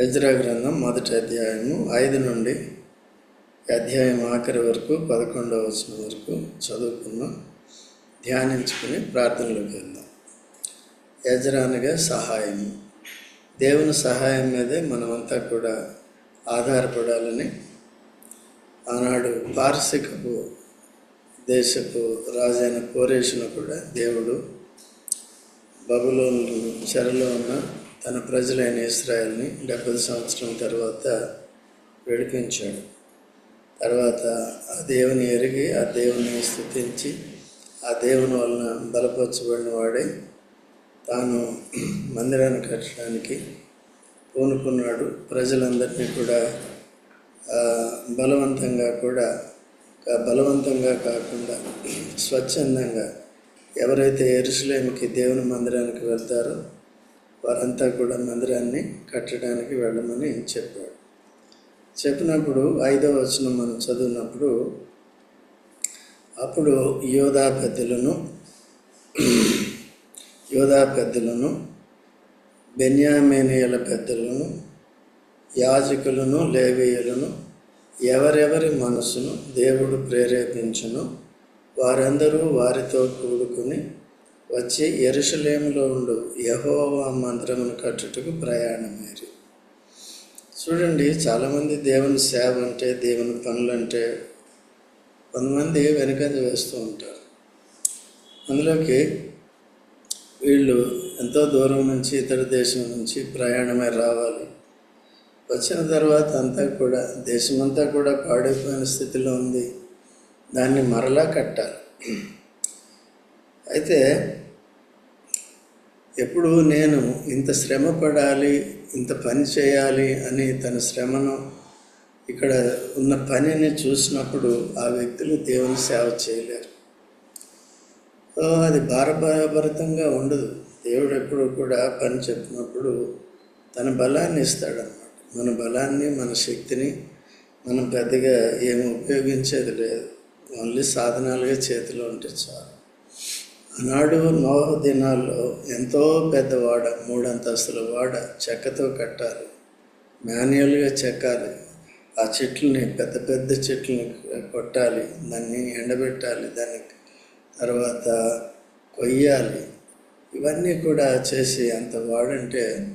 Ezra గ్రంథం మొదటి అధ్యాయము ఐదు నుండి అధ్యాయం ఆఖరి వరకు పదకొండవ వచనం వరకు చదువుకున్నాం ధ్యానించుకుని ప్రార్థనలోకి వెళ్దాం ఎజ్రా సహాయము. దేవుని సహాయం మీదే మనమంతా కూడా ఆధారపడాలని ఆనాడు పారసికపు దేశపు రాజైన కోరేషును కూడా దేవుడు బబులోను చెరలో ఉన్న తన ప్రజలైన ఇస్రాయల్ని డెబ్బై సంవత్సరం తర్వాత విడిపించాడు తర్వాత ఆ దేవుని ఎరిగి ఆ దేవుని స్థుతించి ఆ దేవుని వలన బలపరచబడిన వాడే తాను మందిరాన్ని కట్టడానికి పూనుకున్నాడు. ప్రజలందరినీ కూడా బలవంతంగా కూడా బలవంతంగా కాకుండా స్వచ్ఛందంగా ఎవరైతే ఎరుసలేమికి దేవుని మందిరానికి వెళ్తారో వారంతా కూడా మందిరాన్ని కట్టడానికి వెళ్ళమని చెప్పాడు. చెప్పినప్పుడు ఐదవ వచనం మనం చదివినప్పుడు అప్పుడు యోధా పెద్దలను యోధా పెద్దలను బెన్యామేనియల పెద్దలను యాజకులను లేవీయులను ఎవరెవరి మనసును దేవుడు ప్రేరేపించును వారందరూ వారితో కూడుకుని వచ్చి ఎరుషలేములో ఉండు యహోవా మందిరమును కట్టుటకు ప్రయాణమేరి. చూడండి చాలామంది దేవుని సేవ అంటే దేవుని పనులు అంటే కొంతమంది వెనుకంజ వేస్తూ ఉంటారు. అందులోకి వీళ్ళు ఎంతో దూరం నుంచి ఇతర దేశం నుంచి ప్రయాణమై రావాలి. వచ్చిన తర్వాత అంతా కూడా దేశమంతా కూడా పాడైపోయిన స్థితిలో ఉంది. దాన్ని మరలా కట్టాలి. అయితే ఎప్పుడు నేను ఇంత శ్రమ పడాలి ఇంత పని చేయాలి అని తన శ్రమను ఇక్కడ ఉన్న పనిని చూసినప్పుడు ఆ వ్యక్తులు దేవుని సేవ చేయలేరు. అది భారభరితంగా ఉండదు. దేవుడు ఎప్పుడు కూడా పని చెప్పినప్పుడు తన బలాన్ని ఇస్తాడన్నమాట. మన బలాన్ని మన శక్తిని మనం పెద్దగా ఏమి ఉపయోగించేది లేదు. ఓన్లీ సాధనాలుగా చేతిలో ఉంటే చాలు. ఆనాడు నోహ దినాల్లో ఎంతో పెద్ద వాడ మూడంతస్తుల వాడ చెక్కతో కట్టాలి మాన్యువల్గా చెక్కాలి. ఆ చెట్లని పెద్ద పెద్ద చెట్లని కొట్టాలి. దాన్ని ఎండబెట్టాలి. దాన్ని తర్వాత కొయ్యాలి. ఇవన్నీ కూడా చేసి అంత వాడంటే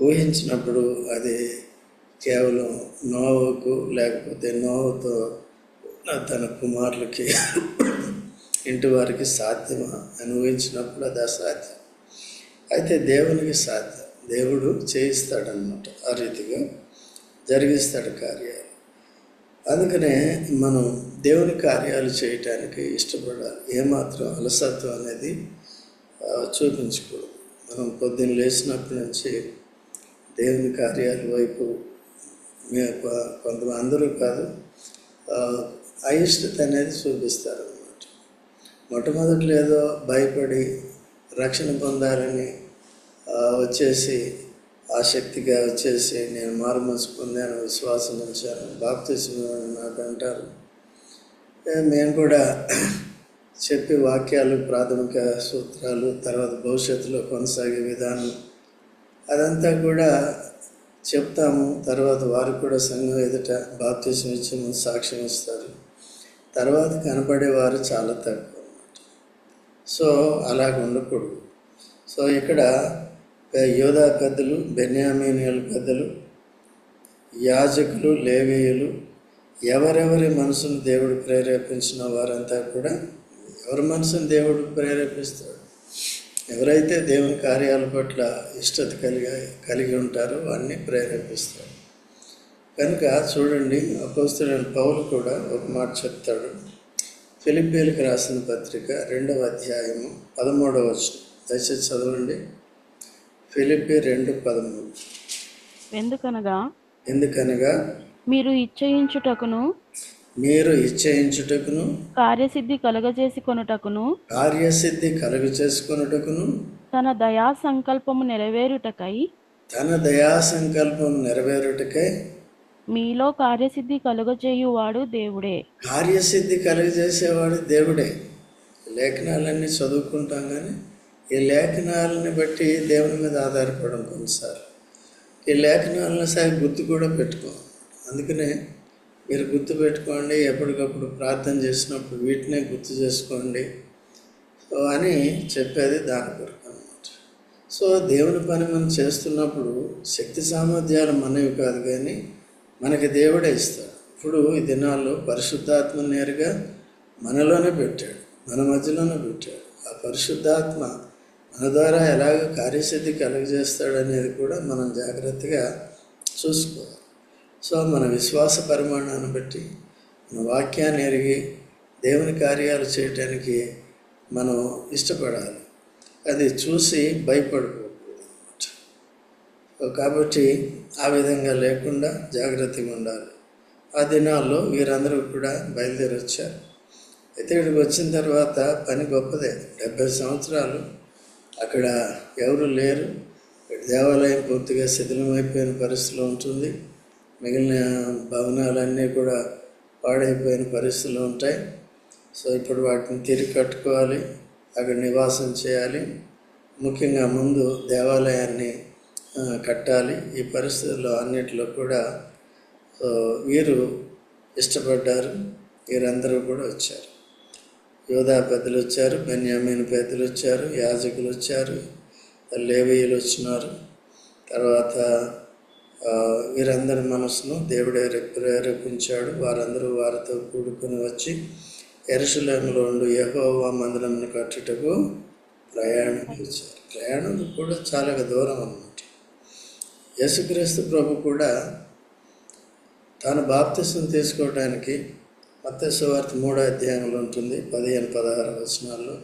ఊహించినప్పుడు అది కేవలం నోవుకు లేకపోతే నోవుతో తన కుమారులకి ఇంటి వారికి సాధ్యమా? అనుభవించినప్పుడు అది అసాధ్యం అయితే దేవునికి సాధ్యం. దేవుడు చేయిస్తాడనమాట ఆ రీతిగా జరిగిస్తాడు కార్యాలు. అందుకనే మనం దేవుని కార్యాలు చేయటానికి ఇష్టపడాలి. ఏమాత్రం అలసత్వం అనేది చూపించకూడదు. మనం పొద్దున్న లేచినప్పటి నుంచి దేవుని కార్యాల వైపు మే కొంతమంది అందరూ కాదు అయిష్టత అనేది చూపిస్తారు. మొట్టమొదట్లో ఏదో భయపడి రక్షణ పొందాలని ఆ, వచ్చేసి ఆసక్తిగా వచ్చేసి నేను మారు మనసు పొందాను విశ్వాసం ఉంచాను బాప్తిసం నాకు అంటారు. మేము కూడా చెప్పి వాక్యాలు ప్రాథమిక సూత్రాలు తర్వాత భవిష్యత్తులో కొనసాగే విధానం అదంతా కూడా చెప్తాము. తర్వాత వారు కూడా సంఘం ఎదుట బాప్తిసం ఇచ్చి ముందు సాక్ష్యం ఇస్తారు. తర్వాత కనపడేవారు చాలా తక్కువ. సో అలాగ ఉండకూడదు. సో ఇక్కడ యోధా పెద్దలు బెన్యామీనియల్ పెద్దలు యాజకులు లేవేయులు ఎవరెవరి మనసును దేవుడు ప్రేరేపించిన వారంతా కూడా ఎవరి మనసును దేవుడు ప్రేరేపిస్తాడు? ఎవరైతే దేవుని కార్యాల పట్ల ఇష్టత కలిగి కలిగి ఉంటారో అన్నీ ప్రేరేపిస్తాడు. కనుక చూడండి అపోస్తుడైన పౌలు కూడా ఒక మాట చెప్తాడు. ఫిలిప్పీలకు రాసిన పత్రిక రెండవ అధ్యాయము పదమూడవ వచనం. దయచేసి చదవండి. ఫిలిప్పి రెండు పదమూడు. ఎందుకనగా? ఎందుకనగా? మీరు ఇచ్చయించుటకును మీరు ఇచ్చయించుటకును కార్యసిద్ధి కలుగజేసి కొనుటకును కార్యసిద్ధి కలుగు చేసుకొనుటకును తన దయా సంకల్పము నెరవేరుటకై తన దయా సంకల్పం నెరవేరుటకై మీలో కార్యసిద్ధి కలుగజేయువాడు దేవుడే. కార్యసిద్ధి కలుగజేసేవాడు దేవుడే. లేఖనాలన్నీ చదువుకుంటాం కానీ ఈ లేఖనాలని బట్టి దేవుని మీద ఆధారపడడం కొన్నిసార్లు. ఈ లేఖనాలను సరి గుర్తు కూడా పెట్టుకో. అందుకనే మీరు గుర్తు పెట్టుకోండి ఎప్పటికప్పుడు ప్రార్థన చేసినప్పుడు వీటినే గుర్తు చేసుకోండి సో అని చెప్పేది దాని కొరకు అనమాట సో దేవుని పని మనం చేస్తున్నప్పుడు శక్తి సామర్థ్యాలు మనవి కాదు కానీ మనకి దేవుడే ఇస్తాడు. ఇప్పుడు ఈ దినాల్లో పరిశుద్ధాత్మ నేరుగా మనలోనే పెట్టాడు. మన మధ్యలోనే పెట్టాడు. ఆ పరిశుద్ధాత్మ మన ద్వారా ఎలాగ కార్యసిద్ధి కలుగజేస్తాడు అనేది కూడా మనం జాగ్రత్తగా చూసుకోవాలి. సో మన విశ్వాస పరిమాణాన్ని బట్టి మన వాక్యాన్ని ఎరిగి దేవుని కార్యాలు చేయటానికి మనం ఇష్టపడాలి. అది చూసి భయపడు కాబట్టి ఆ విధంగా లేకుండా జాగ్రత్తగా ఉండాలి. ఆ దినాల్లో వీరందరూ కూడా బయలుదేరి వచ్చారు అయితే ఇక్కడికి వచ్చిన తర్వాత పని గొప్పదే. డెబ్బై సంవత్సరాలు అక్కడ ఎవరు లేరు. దేవాలయం పూర్తిగా శిథిలమైపోయిన పరిస్థితిలో ఉంటుంది. మిగిలిన భవనాలన్నీ కూడా పాడైపోయిన పరిస్థితులు ఉంటాయి. సో ఇప్పుడు వాటిని తిరిగి కట్టుకోవాలి. అక్కడ నివాసం చేయాలి. ముఖ్యంగా ముందు దేవాలయాన్ని కట్టాలి. ఈ పరిస్థితుల్లో అన్నింటిలో కూడా వీరు ఇష్టపడ్డారు. వీరందరూ కూడా వచ్చారు. యోధా పెద్దలు వచ్చారు బెన్యామీన్ పెద్దలు వచ్చారు యాజకులు వచ్చారు లేవీయులు వచ్చినారు. తర్వాత వీరందరి మనసును దేవుడే ప్రేరేపించాడు వారందరూ వారితో కూడుకొని వచ్చి ఎరుసలేములో ఉండు యహోవా మందిరంను కట్టుటకు ప్రయాణం చేశారు ప్రయాణం కూడా చాలా దూరం అన్నమాట. యేసుక్రీస్తు ప్రభు కూడా తాను బాప్తిసం తీసుకోవడానికి మత్స్యవార్త మూడో అధ్యాయంలో ఉంటుంది పదిహేను పదహారు వచనాల్లో.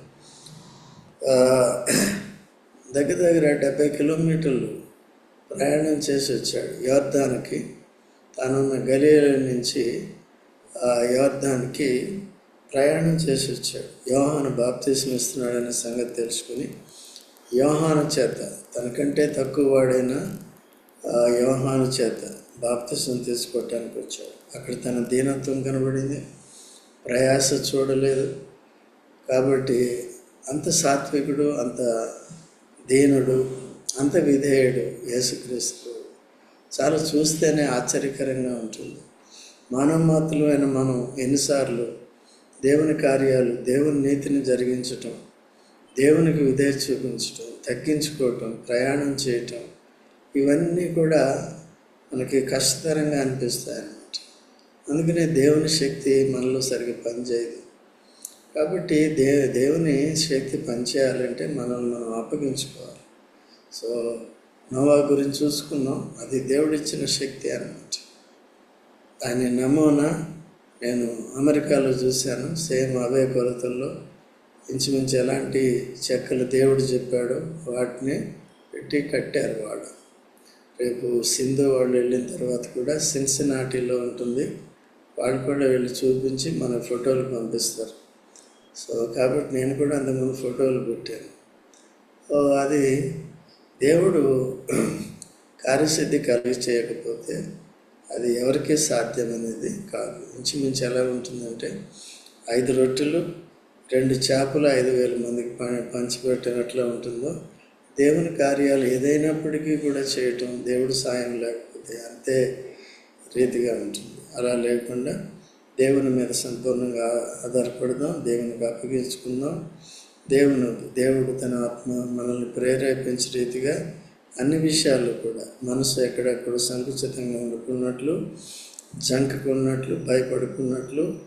దగ్గర దగ్గర డెబ్బై కిలోమీటర్లు ప్రయాణం చేసి వచ్చాడు. యోర్ధానికి తానున్న గలీల నుంచి ఆ యోర్ధానికి ప్రయాణం చేసి వచ్చాడు. యోహాను బాప్తీసం ఇస్తున్నాడనే సంగతి తెలుసుకుని యోహాను చేత తనకంటే తక్కువ వాడైన యోహాను చేత బాప్తిసం తీసుకోవటానికి వచ్చాడు. అక్కడ తన దీనత్వం కనబడింది. ప్రయాస చూడలేదు. కాబట్టి అంత సాత్వికుడు అంత దీనుడు అంత విధేయుడు యేసుక్రీస్తు చాలా చూస్తేనే ఆశ్చర్యకరంగా ఉంటుంది. మానవ అయిన మనం ఎన్నిసార్లు దేవుని కార్యాలు దేవుని నీతిని జరిగించటం దేవునికి విధేయ చూపించటం తగ్గించుకోవటం ప్రయాణం చేయటం ఇవన్నీ కూడా మనకి కష్టతరంగా అనిపిస్తాయి అన్నమాట అందుకనే దేవుని శక్తి మనలో సరిగ్గా పనిచేయదు. కాబట్టి దే దేవుని శక్తి పనిచేయాలంటే మనల్ని మనం అప్పగించుకోవాలి. సో నోవా గురించి చూసుకున్నాం అది దేవుడిచ్చిన శక్తి అన్నమాట. దాని నమూనా నేను అమెరికాలో చూశాను. సేమ్ అవే కొలతల్లో. ఇంచుమించు ఎలాంటి చెక్కలు దేవుడు చెప్పాడో వాటిని పెట్టి కట్టారు వాళ్ళు. రేపు సింధు వాళ్ళు వెళ్ళిన తర్వాత కూడా సిన్సినాటిలో ఉంటుంది. వాళ్ళు కూడా వెళ్ళి చూపించి మన ఫోటోలు పంపిస్తారు. సో కాబట్టి నేను కూడా అంతకుముందు ఫోటోలు పెట్టాను. సో అది దేవుడు కార్యసిద్ధి కలిగి చేయకపోతే అది ఎవరికీ సాధ్యమనేది కాదు. ఇంచుమించు ఎలా ఉంటుందంటే ఐదు రొట్టెలు రెండు చేపలు ఐదు వేల మందికి ప- పంచిపెట్టినట్లా ఉంటుందో దేవుని కార్యాలు ఏదైనప్పటికీ కూడా చేయటం దేవుడు సాయం లేకపోతే అంతే రీతిగా ఉంటుంది. అలా లేకుండా దేవుని మీద సంపూర్ణంగా ఆధారపడదాం దేవునికి అప్పగించుకుందాం. దేవుని దేవుడు తన ఆత్మ మనల్ని ప్రేరేపించే రీతిగా అన్ని విషయాల్లో కూడా మనసు ఎక్కడెక్కడ సంకుచితంగా ఉండుకున్నట్లు జంకుకున్నట్లు భయపడుకున్నట్లు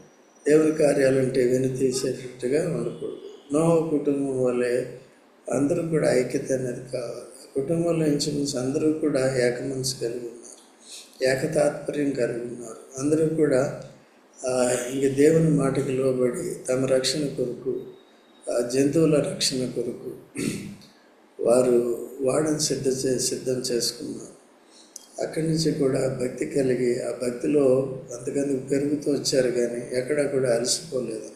దేవుని కార్యాలంటే వెను తీసేటట్టుగా ఉండకూడదు. నో కుటుంబం వల్లే అందరూ కూడా ఐక్యత అనేది కావాలి. కుటుంబంలో ఇంచుమించు అందరూ కూడా ఏక మనసు కలిగి ఉన్నారు. ఏకతాత్పర్యం కలిగి ఉన్నారు. అందరూ కూడా ఇంక దేవుని మాటకి లోబడి తమ రక్షణ కొరకు ఆ, జంతువుల రక్షణ కొరకు వారు వాడని సిద్ధ చే సిద్ధం చేసుకున్నారు. అక్కడి నుంచి కూడా భక్తి కలిగి ఆ భక్తిలో అంతకందుకు పెరుగుతూ వచ్చారు కానీ ఎక్కడా కూడా అలసిపోలేదు.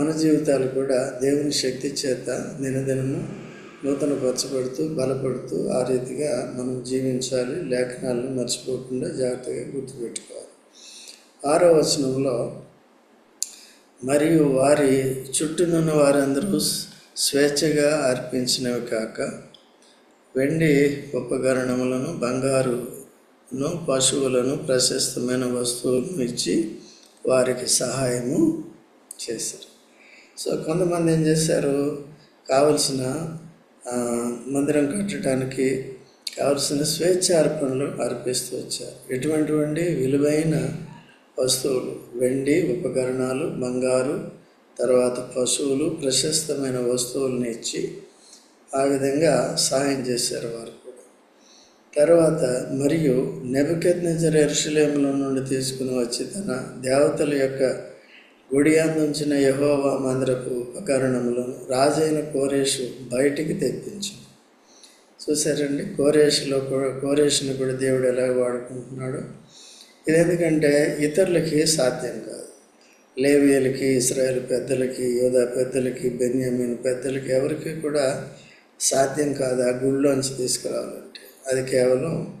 మన జీవితాలు కూడా దేవుని శక్తి చేత దినదినము నూతన పరచబడుతూ బలపడుతూ ఆ రీతిగా మనం జీవించాలి. లేఖనాలను మర్చిపోకుండా జాగ్రత్తగా గుర్తుపెట్టుకోవాలి. ఆరో వచనంలో మరియు వారి చుట్టూనున్న వారందరూ స్వేచ్ఛగా అర్పించినవి కాక వెండి ఉపకరణములను బంగారును పశువులను ప్రశస్తమైన వస్తువులను ఇచ్చి వారికి సహాయము చేశారు. సో కొంతమంది ఏం చేశారు? కావలసిన మందిరం కట్టడానికి కావలసిన స్వేచ్ఛ అర్పణలు అర్పిస్తూ వచ్చారు. ఎటువంటివండి? విలువైన వస్తువులు. వెండి ఉపకరణాలు బంగారు తర్వాత పశువులు ప్రశస్తమైన వస్తువులను ఇచ్చి ఆ విధంగా సహాయం చేశారు వారు కూడా. తర్వాత మరియు నెబకెత్నెజర్ ఎరుషలేముల నుండి తీసుకుని వచ్చి తన దేవతల యొక్క గుడి యహోవా మందిరపు ఉపకరణములను రాజైన కోరేషు బయటికి తెప్పించింది. చూసారండి కోరేషులో కూడా కోరేషుని కూడా దేవుడు ఎలా వాడుకుంటున్నాడు. ఇది ఎందుకంటే ఇతరులకి సాధ్యం కాదు. లేవియలకి ఇస్రాయేల్ పెద్దలకి యోధా పెద్దలకి బెన్యామిన్ పెద్దలకి ఎవరికి కూడా సాధ్యం కాదు ఆ గుళ్ళోంచి తీసుకురావాలంటే. అది కేవలం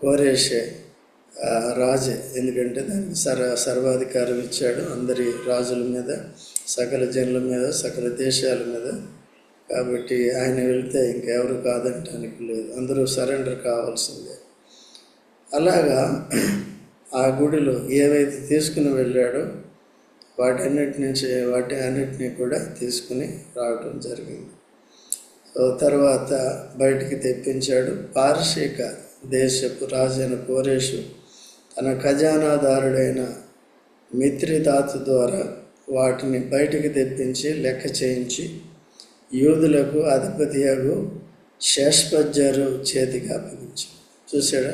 కోరేషే రాజే. ఎందుకంటే దానికి సర్వ సర్వాధికారం ఇచ్చాడు అందరి రాజుల మీద సకల జనుల మీద సకల దేశాల మీద. కాబట్టి ఆయన వెళ్తే ఇంకెవరు కాదంటానికి లేదు. అందరూ సరెండర్ కావాల్సిందే. అలాగా ఆ గుడిలో ఏవైతే తీసుకుని వెళ్ళాడో వాటన్నిటి నుంచి వాటి అన్నిటినీ కూడా తీసుకుని రావటం జరిగింది. సో తర్వాత బయటికి తెప్పించాడు. పార్షిక దేశపు రాజైన కోరేషు తన ఖజానాదారుడైన మిత్రిదాతు ద్వారా వాటిని బయటికి తెప్పించి లెక్క చేయించి యూదులకు అధిపతియగు శేష్పజ్జరు చేతికి అప్పగించి చూసాడా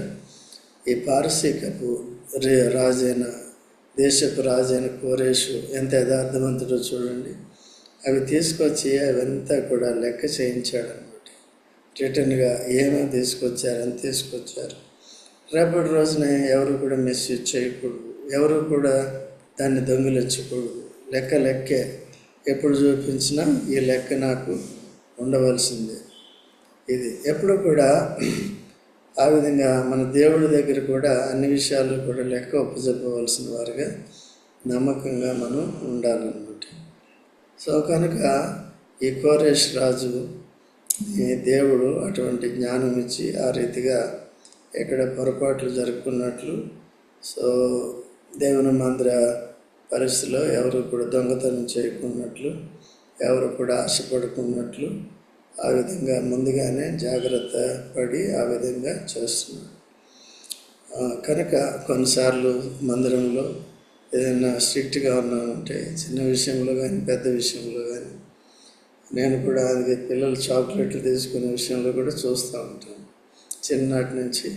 ఈ పారసీకపు రే రాజైన దేశపు రాజైన కోరేషు ఎంత యథార్థవంతుడో చూడండి. అవి తీసుకొచ్చి అవంతా కూడా లెక్క చేయించాడు అనమాట రిటర్న్గా ఏమేమి తీసుకొచ్చారని తీసుకొచ్చారు? రేపటి రోజున ఎవరు కూడా మిస్యూజ్ చేయకూడదు. ఎవరు కూడా దాన్ని దొంగిలించకూడదు. లెక్క లెక్కే ఎప్పుడు చూపించినా ఈ లెక్క నాకు ఉండవలసిందే. ఇది ఎప్పుడు కూడా ఆ విధంగా మన దేవుడి దగ్గర కూడా అన్ని విషయాలు కూడా లెక్క ఒప్పజెప్పవలసిన వారుగా నమ్మకంగా మనం ఉండాలన్నమాట. సో కనుక ఈ కోరేష్ రాజు ఈ దేవుడు అటువంటి జ్ఞానం ఇచ్చి ఆ రీతిగా ఇక్కడ పొరపాట్లు జరుపుకున్నట్లు. సో దేవుని మందిర పరిస్థితిలో ఎవరు కూడా దొంగతనం చేయకున్నట్లు ఎవరు కూడా ఆశపడుకున్నట్లు ఆ విధంగా ముందుగానే జాగ్రత్త పడి ఆ విధంగా చేస్తున్నాడు కనుక కొన్నిసార్లు మందిరంలో ఏదైనా స్ట్రిక్ట్గా ఉన్నామంటే చిన్న విషయంలో కానీ పెద్ద విషయంలో కానీ నేను కూడా అది పిల్లలు చాక్లెట్లు తీసుకునే విషయంలో కూడా చూస్తూ ఉంటాను. చిన్ననాటి నుంచి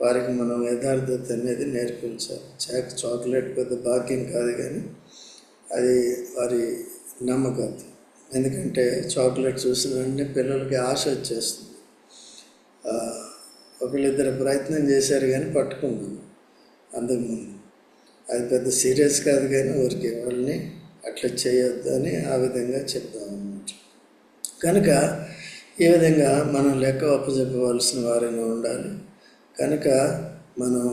వారికి మనం యథార్థత అనేది నేర్పించాలి. చాక్ చాక్లెట్ పెద్ద భాగ్యం కాదు కానీ అది వారి నమ్మకం. ఎందుకంటే చాక్లెట్ చూసిన వెంటనే పిల్లలకి ఆశ వచ్చేస్తుంది. ఒకళ్ళిద్దరు ప్రయత్నం చేశారు కానీ పట్టుకున్నాను అంతకుముందు అది పెద్ద సీరియస్ కాదు కానీ ఊరికి వాళ్ళని అట్లా చేయొద్దు అని ఆ విధంగా చెప్తాం అన్నమాట కనుక ఈ విధంగా మనం లెక్క అప్పచెప్పవలసిన వారైనా ఉండాలి. కనుక మనం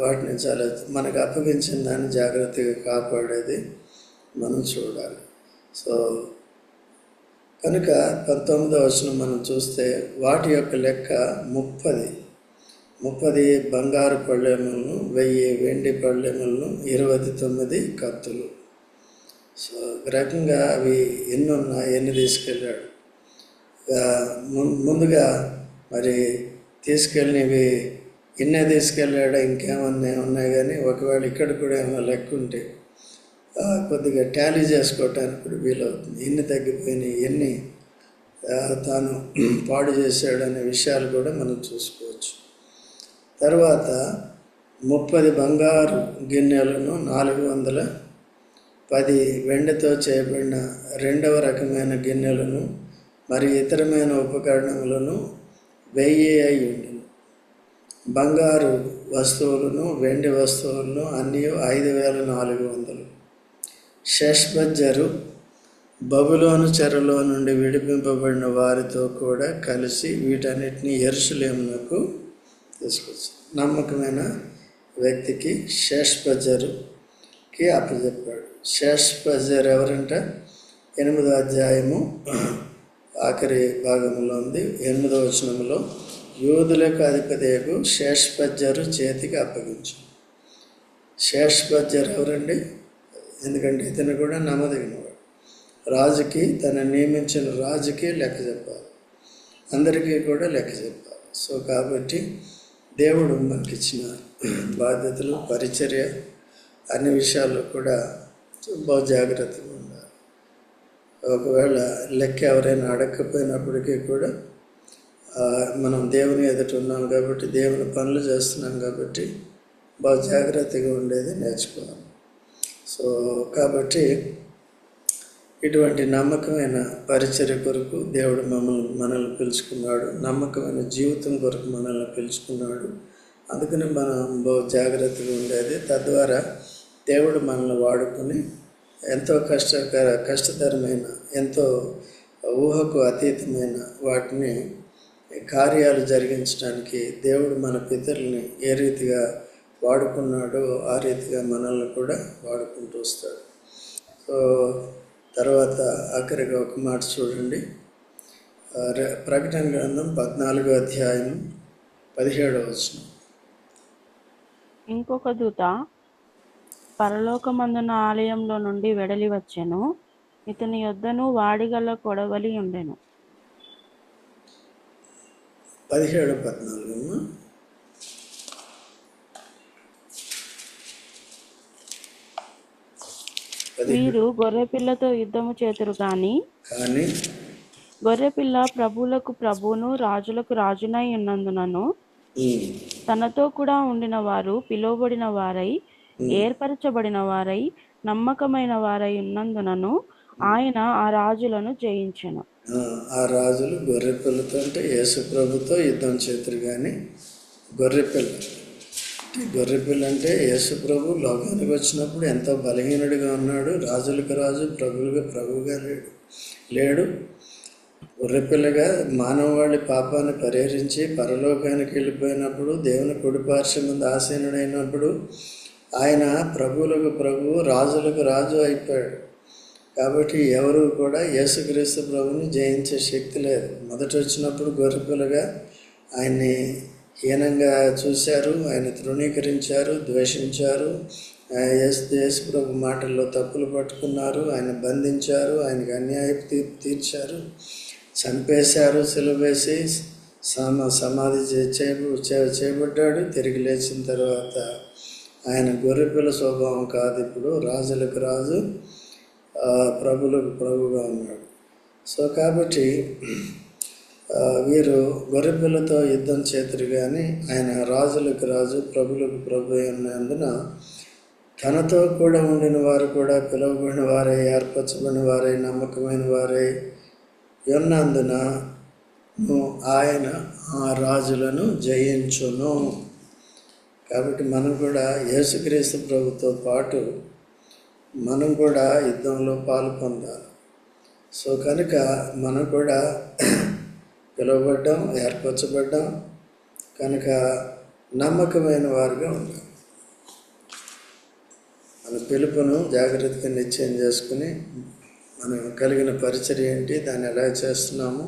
వాటిని చాలా మనకు అప్పగించిన దాన్ని జాగ్రత్తగా కాపాడేది మనం చూడాలి. సో కనుక పంతొమ్మిదవ వచనం మనం చూస్తే వాటి యొక్క లెక్క ముప్పది. ముప్పది బంగారు పళ్ళెములను వెయ్యి వెండి పళ్ళెములను ఇరవై తొమ్మిది కత్తులు. సో రకంగా అవి ఎన్ని ఉన్నాయి ఎన్ని తీసుకెళ్ళాడు? ముందుగా మరి తీసుకెళ్ళినవి ఇన్నే తీసుకెళ్ళాడా? ఇంకేమన్నా ఉన్నాయి కానీ ఒకవేళ ఇక్కడ కూడా ఏమైనా లెక్క ఉంటే కొద్దిగా టాలీ చేసుకోవటానికి కూడా వీలవుతుంది. ఎన్ని తగ్గిపోయినాయి ఎన్ని తాను పాడు చేశాడు అనే విషయాలు కూడా మనం చూసుకోవచ్చు. తర్వాత ముప్పది బంగారు గిన్నెలను నాలుగు వందల పది వెండితో చేయబడిన రెండవ రకమైన గిన్నెలను మరి ఇతరమైన ఉపకరణములను వెయ్యి అయి ఉండెను. బంగారు వస్తువులను వెండి వస్తువులను అన్నీ ఐదు వేల నాలుగు వందలు. షష్బజ్జరు బబులోను చెరలో నుండి విడిపింపబడిన వారితో కూడా కలిసి వీటన్నిటిని ఎరుసలేమునకు తీసుకొచ్చి నమ్మకమైన వ్యక్తికి షష్బజ్జరుకి అప్పచెప్పాడు. షష్బజర్ ఎవరంట ఎనిమిదో అధ్యాయము ఆఖరి భాగంలో ఉంది. ఎనిమిదవ వచనంలో యూదులకు అధిపతియకు శేష్బజ్జరు చేతికి అప్పగించు. శేష్బజ్జర్ ఎవరండి? ఎందుకంటే ఇతను కూడా నమ్మదగినవాడు. రాజుకి తను నియమించిన రాజుకి లెక్క చెప్పాలి. అందరికీ కూడా లెక్క చెప్పాలి. సో కాబట్టి దేవుడు మనకిచ్చిన బాధ్యతలు పరిచర్య అన్ని విషయాల్లో కూడా బహు జాగ్రత్తగా ఒకవేళ లెక్క ఎవరైనా అడగకపోయినప్పటికీ కూడా మనం దేవుని ఎదుట ఉన్నాం కాబట్టి దేవుని పనులు చేస్తున్నాం కాబట్టి బాగా జాగ్రత్తగా ఉండేది నేర్చుకోవాలి. సో కాబట్టి ఇటువంటి నమ్మకమైన పరిచర్య కొరకు దేవుడు మమ్మల్ని మనల్ని పిలుచుకున్నాడు. నమ్మకమైన జీవితం కొరకు మనల్ని పిలుచుకున్నాడు. అందుకని మనం బాగా జాగ్రత్తగా ఉండేది. తద్వారా దేవుడు మనల్ని వాడుకొని ఎంతో కష్టకర కష్టతరమైన ఎంతో ఊహకు అతీతమైన వాటిని కార్యాలు జరిగించడానికి దేవుడు మన పితరుల్ని ఏ రీతిగా వాడుకున్నాడో ఆ రీతిగా మనల్ని కూడా వాడుకుంటూ వస్తాడు. సో తర్వాత ఆఖరిగా ఒక మాట చూడండి. ప్రకటన గ్రంథం పద్నాలుగో అధ్యాయం పదిహేడవ వచనం. ఇంకొక దూత పరలోకమందున ఆలయంలో నుండి వెడలి వచ్చెను. ఇతని యొద్దను వాడిగల కొడవలి ఉండెను. పదిహేడు పద్నాలుగు. వీరు గొర్రెపిల్లతో యుద్ధము చేతురు కానీ గొర్రెపిల్ల ప్రభువులకు ప్రభువును రాజులకు రాజునై ఉన్నందునను తనతో కూడా ఉండిన వారు పిలువబడిన వారై ఏర్పరచబడిన వారై నమ్మకమైన వారై ఉన్నందునను ఆయన ఆ రాజులను జయించెను. ఆ, రాజులు గొర్రెపిల్లతో అంటే యేసు ప్రభుతో యుద్ధం చేతురు కానీ గొర్రెపిల్ల. గొర్రెపిల్ల అంటే యేసు ప్రభు లోకానికి వచ్చినప్పుడు ఎంతో బలహీనుడిగా ఉన్నాడు రాజులకు రాజు ప్రభువులుగా ప్రభువుగా లేడు. లేడు. గొర్రెపిల్లగా మానవాళి పాపాన్ని పరిహరించి పరలోకానికి వెళ్ళిపోయినప్పుడు దేవుని కుడిపార్శ్వ ముందు ఆసీనుడైనప్పుడు ఆయన ప్రభువులకు ప్రభు రాజులకు రాజు అయిపోయాడు. కాబట్టి ఎవరు కూడా యేసుక్రీస్తు ప్రభుని జయించే శక్తి లేదు. మొదట వచ్చినప్పుడు గొర్రెపిల్లగా ఆయన్ని హీనంగా చూశారు ఆయన తృణీకరించారు ద్వేషించారు. యేసు యేసు ప్రభు మాటల్లో తప్పులు పట్టుకున్నారు ఆయన బంధించారు ఆయనకు అన్యాయపు తీర్పు తీర్చారు. చంపేశారు సిలువేసి సమ సమాధి చే- చే- చేయబడ్డాడు. తిరిగి లేచిన తర్వాత ఆయన గొర్రెపిల్ల స్వభావం కాదు ఇప్పుడు. రాజులకు రాజు ప్రభులకు ప్రభుగా ఉన్నాడు. సో కాబట్టి వీరు గొర్రెపిల్లతో యుద్ధం చేతురు కానీ ఆయన రాజులకు రాజు ప్రభులకు ప్రభు ఉన్నందున తనతో కూడా ఉండిన వారు కూడా పిలువబడిన వారే ఏర్పరచబడిన వారే నమ్మకమైన వారే ఉన్నందున ఆయన ఆ రాజులను జయించును. కాబట్టి మనం కూడా యేసుక్రీస్తు ప్రభుతో పాటు మనం కూడా యుద్ధంలో పాలు పొందాలి. సో కనుక మనం కూడా పిలువబడ్డాం ఏర్పరచబడ్డాం కనుక నమ్మకమైన వారుగా ఉండాలి. మన పిలుపును జాగ్రత్తగా నిశ్చయం చేసుకుని మనం కలిగిన పరిచర్య ఏంటి దాన్ని ఎలా చేస్తున్నాము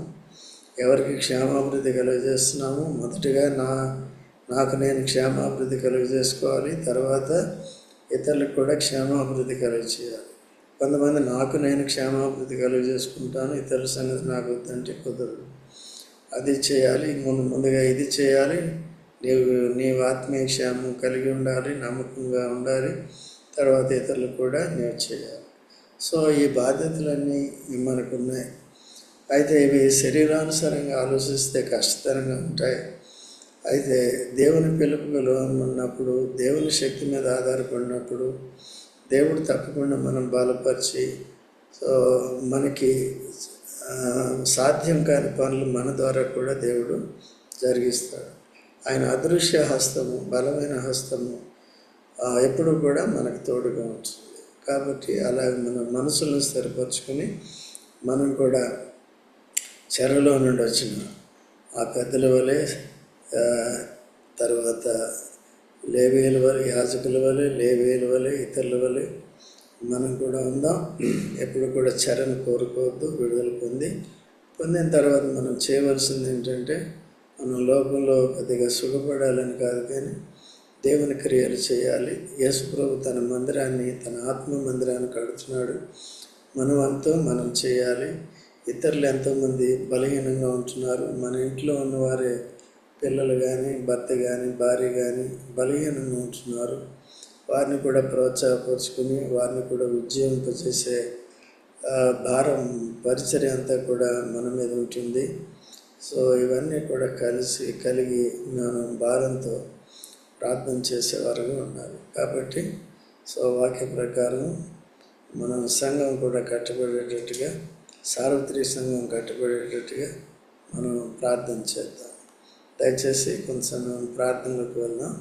ఎవరికి క్షేమాభివృద్ధి కలుగజేస్తున్నాము మొదటిగా నా నాకు నేను క్షేమాభివృద్ధి కలుగజేసుకోవాలి తర్వాత ఇతరులకు కూడా క్షేమాభివృద్ధి కలుగజేయాలి కొంతమంది నాకు నేను క్షేమాభివృద్ధి కలుగజేసుకుంటాను ఇతరుల సంగతి నాకు వద్దంటే కుదరదు. అది చేయాలి. ముందు ముందుగా ఇది చేయాలి. నీవు నీవు ఆత్మీయ క్షేమం కలిగి ఉండాలి. నమ్మకంగా ఉండాలి. తర్వాత ఇతరులకు కూడా నీవు చేయాలి. సో ఈ బాధ్యతలన్నీ మనకున్నాయి. అయితే ఇవి శరీరానుసారంగా ఆలోచిస్తే కష్టతరంగా ఉంటాయి. అయితే దేవుని పిలుపుకు ఉన్నప్పుడు దేవుని శక్తి మీద ఆధారపడినప్పుడు దేవుడు తప్పకుండా మనం బలపరిచి సో మనకి సాధ్యం కాని పనులు మన ద్వారా కూడా దేవుడు జరిగిస్తాడు. ఆయన అదృశ్య హస్తము బలమైన హస్తము ఎప్పుడు ఎప్పుడూ కూడా మనకు తోడుగా ఉంటుంది. కాబట్టి అలాగే మన మనసులను స్థిరపరచుకొని మనం కూడా చెరలో నుండి వచ్చిన ఆ పెద్దల వలె తర్వాత లేవేల వలె యాజకుల వలె లేవేల వలె ఇతరుల వలె మనం కూడా ఉందాం. ఎప్పుడు కూడా చరణ కోరుకోవద్దు విడుదల పొంది. పొందిన తర్వాత మనం చేయవలసింది ఏంటంటే మనం లోకంలో కొద్దిగా సుఖపడాలని కాదు కానీ దేవుని క్రియలు చేయాలి. యేసుప్రభు తన మందిరాన్ని తన ఆత్మ మందిరాన్ని కడుతున్నాడు. మన మనం చేయాలి. ఇతరులు ఎంతోమంది బలహీనంగా ఉంటున్నారు. మన ఇంట్లో ఉన్నవారే పిల్లలు కానీ భర్త కానీ భార్య కానీ బలహీనంగా ఉంటున్నారు. వారిని కూడా ప్రోత్సాహపరుచుకుని వారిని కూడా ఉజ్జీవింపజేసే భారం పరిచర్య అంతా కూడా మన మీద ఉంటుంది. సో ఇవన్నీ కూడా కలిసి కలిగి మనం భారంతో ప్రార్థన చేసేవారుగా ఉన్నారు కాబట్టి సో వాక్య ప్రకారం మనం సంఘం కూడా కట్టబడేటట్టుగా సార్వత్రిక సంఘం కట్టబడేటట్టుగా మనం ప్రార్థన చేద్దాం. దయచేసి కొంచెం ప్రార్థనలకు వెళ్దాం